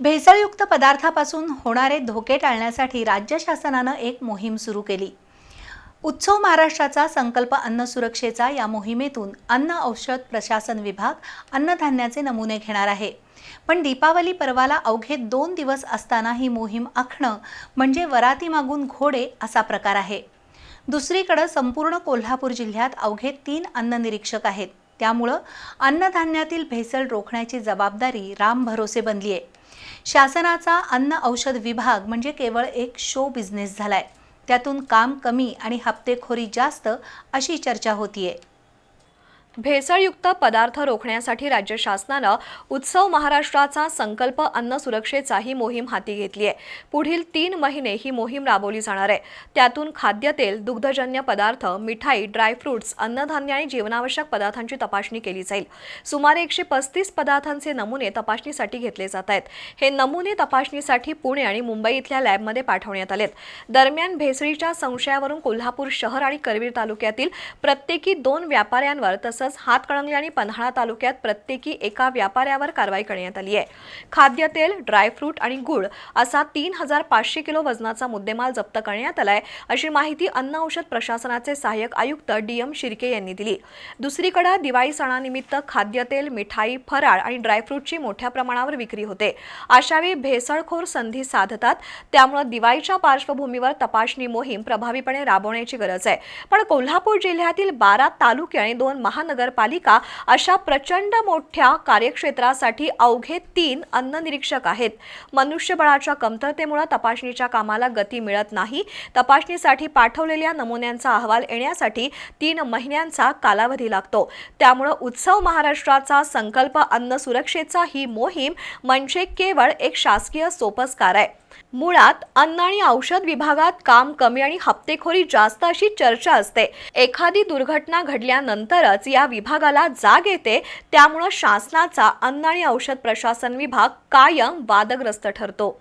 भेसळयुक्त पदार्थापासून होणारे धोके टाळण्यासाठी राज्य शासनानं एक मोहीम सुरू केली. उत्सव महाराष्ट्राचा संकल्प अन्न सुरक्षेचा या मोहिमेतून अन्न औषध प्रशासन विभाग अन्नधान्याचे नमुने घेणार आहे. पण दीपावली पर्वाला अवघे दोन दिवस असताना ही मोहीम आखणं म्हणजे वराती मागून घोडे असा प्रकार आहे. दुसरीकडं संपूर्ण कोल्हापूर जिल्ह्यात अवघे तीन अन्न निरीक्षक आहेत. त्यामुळं अन्नधान्यातील भेसळ रोखण्याची जबाबदारी राम भरोसे बनली आहे शासनाचा अन्न औषध विभाग म्हणजे केवळ एक शो बिझनेस झालाय. त्यातून काम कमी आणि हप्तेखोरी जास्त अशी चर्चा होतीये. भेसळयुक्त पदार्थ रोखण्यासाठी राज्य शासनानं उत्सव महाराष्ट्राचा संकल्प अन्न सुरक्षेचा ही मोहीम हाती घेतली आहे. पुढील तीन महिने ही मोहीम राबवली जाणार आहे. त्यातून खाद्यतेल दुग्धजन्य पदार्थ मिठाई ड्रायफ्रुट्स अन्नधान्य आणि जीवनावश्यक पदार्थांची तपासणी केली जाईल. सुमारे एकशे पस्तीस पदार्थांचे नमुने तपासणीसाठी घेतले जात आहेत. हे नमुने तपासणीसाठी पुणे आणि मुंबई इथल्या लॅबमध्ये पाठवण्यात आलेत. दरम्यान भेसळीच्या संशयावरून कोल्हापूर शहर आणि करवीर तालुक्यातील प्रत्येकी दोन व्यापाऱ्यांवर तसंच हातकणंगले आणि पन्हाळा तालुक्यात प्रत्येकी एका व्यापाऱ्यावर कारवाई करण्यात आली आहे. खाद्यतेल ड्रायफ्रूट आणि गुळ असा तीन हजार पाचशे किलो वजनाचा मुद्देमाल जप्त करण्यात आलाय अशी माहिती अन्न औषध प्रशासनाचे सहाय्यक आयुक्त डी एम शिर्के यांनी दिली. दुसरीकडे दिवाळी सणानिमित्त खाद्यतेल मिठाई फराळ आणि ड्रायफ्रूटची मोठ्या प्रमाणावर विक्री होते. अशावेळी भेसळखोर संधी साधतात. त्यामुळे दिवाळीच्या पार्श्वभूमीवर तपासणी मोहीम प्रभावीपणे राबवण्याची गरज आहे. पण कोल्हापूर जिल्ह्यातील बारा तालुके आणि दोन महान महानगरपालिका अशा प्रचंड मोठ्या कार्यक्षेत्रासाठी अवघे तीन अन्न निरीक्षक आहेत. मनुष्यबळाच्या कमतरतेमुळे तपासणीच्या कामाला गती मिळत नाही. तपासणीसाठी पाठवलेल्या नमुन्यांचा अहवाल येण्यासाठी तीन महिन्यांचा कालावधी लागतो. त्यामुळं उत्सव महाराष्ट्राचा संकल्प अन्न सुरक्षेचा ही मोहीम म्हणजे केवळ एक शासकीय सोपस्कार आहे. मुळात अन्न आणि औषध विभागात काम कमी आणि हप्तेखोरी जास्त अशी चर्चा असते. एखादी दुर्घटना घडल्यानंतरच या विभागाला जाग येते त्यामुळं शासनाचा अन्न आणि औषध प्रशासन विभाग कायम वादग्रस्त ठरतो.